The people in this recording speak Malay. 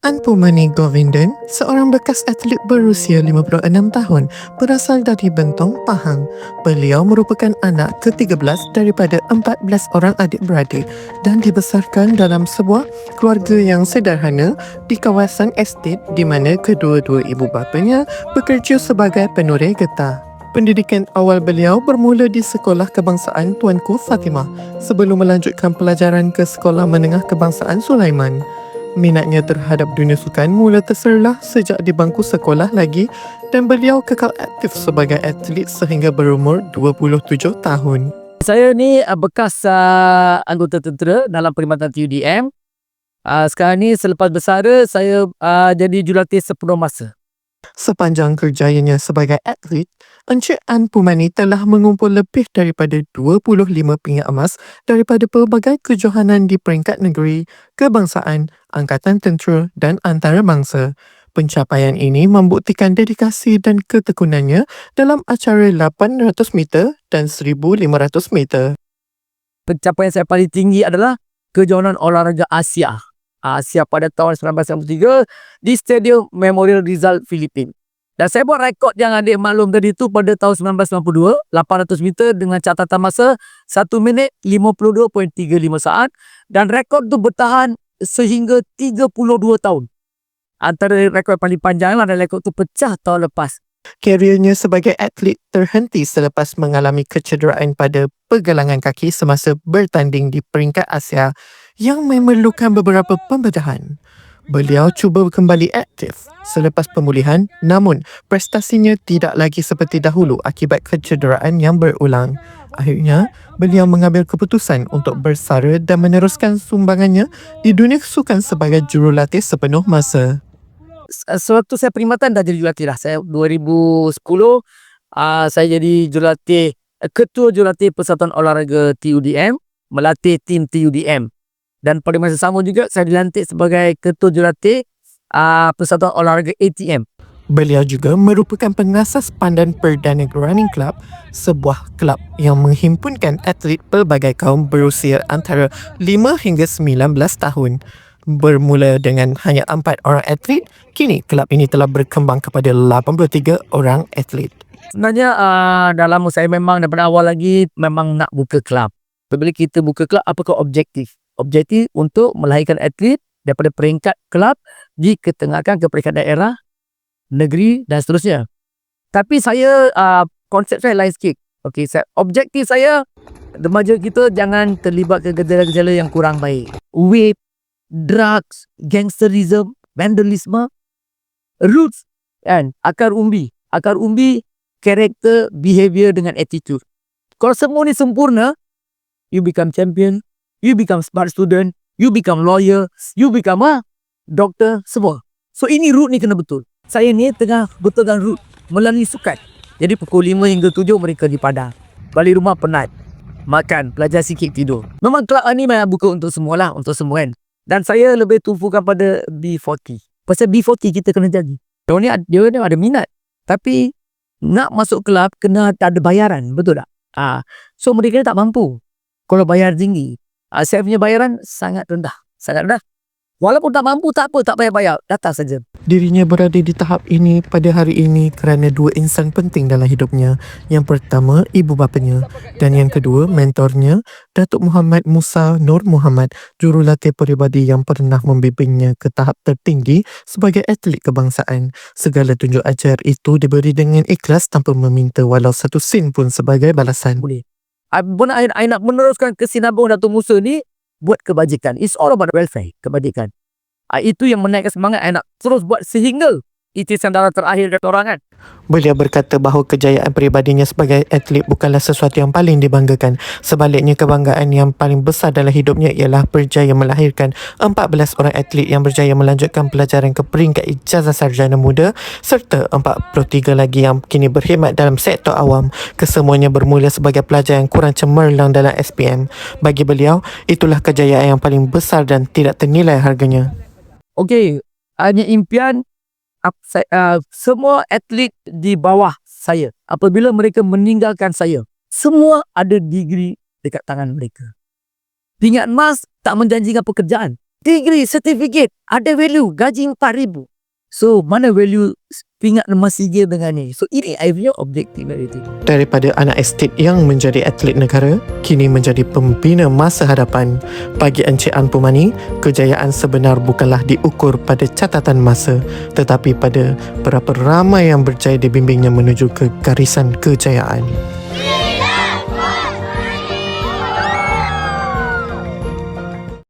Anpumani Govindan, seorang bekas atlet berusia 56 tahun berasal dari Bentong, Pahang. Beliau merupakan anak ke-13 daripada 14 orang adik-beradik dan dibesarkan dalam sebuah keluarga yang sederhana di kawasan estate di mana kedua-dua ibu bapanya bekerja sebagai penureh getah. Pendidikan awal beliau bermula di Sekolah Kebangsaan Tuanku Fatimah sebelum melanjutkan pelajaran ke Sekolah Menengah Kebangsaan Sulaiman. Minatnya terhadap dunia sukan mula terserlah sejak di bangku sekolah lagi dan beliau kekal aktif sebagai atlet sehingga berumur 27 tahun. Saya ni uh, bekas uh, anggota tentera dalam perkhidmatan TUDM. Uh, sekarang ni selepas bersara saya uh, jadi jurulatih sepenuh masa. Sepanjang kerjayanya sebagai atlet, Encik An Pumani telah mengumpul lebih daripada 25 pingat emas daripada pelbagai kejohanan di peringkat negeri, kebangsaan, angkatan tentera dan antarabangsa. Pencapaian ini membuktikan dedikasi dan ketekunannya dalam acara 800 meter dan 1500 meter. Pencapaian saya paling tinggi adalah kejohanan olahraga Asia. Asia pada tahun 1993 di Stadium Memorial Rizal, Filipina. Dan saya buat rekod yang adik maklum tadi tu pada tahun 1992, 800 meter dengan catatan masa 1 minit 52.35 saat dan rekod tu bertahan sehingga 32 tahun. Antara rekod paling panjang lah dan rekod tu pecah tahun lepas. Keriernya sebagai atlet terhenti selepas mengalami kecederaan pada pergelangan kaki semasa bertanding di peringkat Asia yang memerlukan beberapa pembedahan. Beliau cuba kembali aktif selepas pemulihan namun prestasinya tidak lagi seperti dahulu akibat kecederaan yang berulang. Akhirnya, beliau mengambil keputusan untuk bersara dan meneruskan sumbangannya di dunia sukan sebagai jurulatih sepenuh masa. Sewaktu saya perkhidmatan dah jadi jurulatih lah. Saya 2010 uh, saya jadi jurulatih uh, ketua jurulatih Persatuan Olahraga TUDM melatih tim TUDM dan pada masa sama juga saya dilantik sebagai ketua jurulatih uh, Persatuan Olahraga ATM. Beliau juga merupakan pengasas pandan Perdana Running Club, sebuah kelab yang menghimpunkan atlet pelbagai kaum berusia antara 5 hingga 19 tahun. Bermula dengan hanya 4 orang atlet, kini kelab ini telah berkembang kepada 83 orang atlet. Sebenarnya uh, dalam saya memang daripada awal lagi memang nak buka kelab. Bila kita buka kelab, apakah objektif? Objektif untuk melahirkan atlet daripada peringkat kelab diketengahkan ke peringkat daerah, negeri dan seterusnya. Tapi saya uh, konsep saya lain sikit. Okey, saya, objektif saya remaja kita jangan terlibat ke gejala-gejala yang kurang baik. Rape, drugs, gangsterism, vandalisme, roots kan, akar umbi. Akar umbi karakter, behavior dengan attitude. Kalau semua ni sempurna, you become champion, you become smart student, you become lawyer, you become a doctor, semua. So ini root ni kena betul. Saya ni tengah betulkan root melalui sukan. Jadi pukul 5 hingga 7 mereka di padang. Balik rumah penat. Makan, belajar sikit tidur. Memang kelab ni memang buka untuk semua lah, untuk semua kan. Dan saya lebih tumpukan pada B40. Pasal B40 kita kena jadi. Dia ni, dia ni ada minat. Tapi nak masuk kelab kena ada bayaran, betul tak? Ah, so mereka tak mampu. Kalau bayar tinggi, uh, saya punya bayaran sangat rendah. Sangat rendah. Walaupun tak mampu, tak apa, tak payah bayar. Datang saja. Dirinya berada di tahap ini pada hari ini kerana dua insan penting dalam hidupnya. Yang pertama, ibu bapanya. Dan yang kedua, mentornya, Datuk Muhammad Musa Nur Muhammad, jurulatih peribadi yang pernah membimbingnya ke tahap tertinggi sebagai atlet kebangsaan. Segala tunjuk ajar itu diberi dengan ikhlas tanpa meminta walau satu sen pun sebagai balasan. Boleh. Pun I, I nak meneruskan kesinambungan Datuk Musa ni buat kebajikan. It's all about welfare, kebajikan. I, itu yang menaikkan semangat I nak terus buat sehingga itisan darah terakhir kata orang kan. Beliau berkata bahawa kejayaan peribadinya sebagai atlet bukanlah sesuatu yang paling dibanggakan. Sebaliknya kebanggaan yang paling besar dalam hidupnya ialah berjaya melahirkan 14 orang atlet yang berjaya melanjutkan pelajaran ke peringkat ijazah sarjana muda serta 43 lagi yang kini berkhidmat dalam sektor awam. Kesemuanya bermula sebagai pelajar yang kurang cemerlang dalam SPM. Bagi beliau, itulah kejayaan yang paling besar dan tidak ternilai harganya. Okey, hanya impian uh, semua atlet di bawah saya apabila mereka meninggalkan saya semua ada degree dekat tangan mereka pingat emas tak menjanjikan pekerjaan degree, certificate, ada value, gaji 4,000. So, mana value pingat lemas tiga dengan ni? So, ini I punya objektif dari tu. Daripada anak estate yang menjadi atlet negara, kini menjadi pembina masa hadapan. Bagi Encik An Pumani, kejayaan sebenar bukanlah diukur pada catatan masa, tetapi pada berapa ramai yang berjaya dibimbingnya menuju ke garisan kejayaan.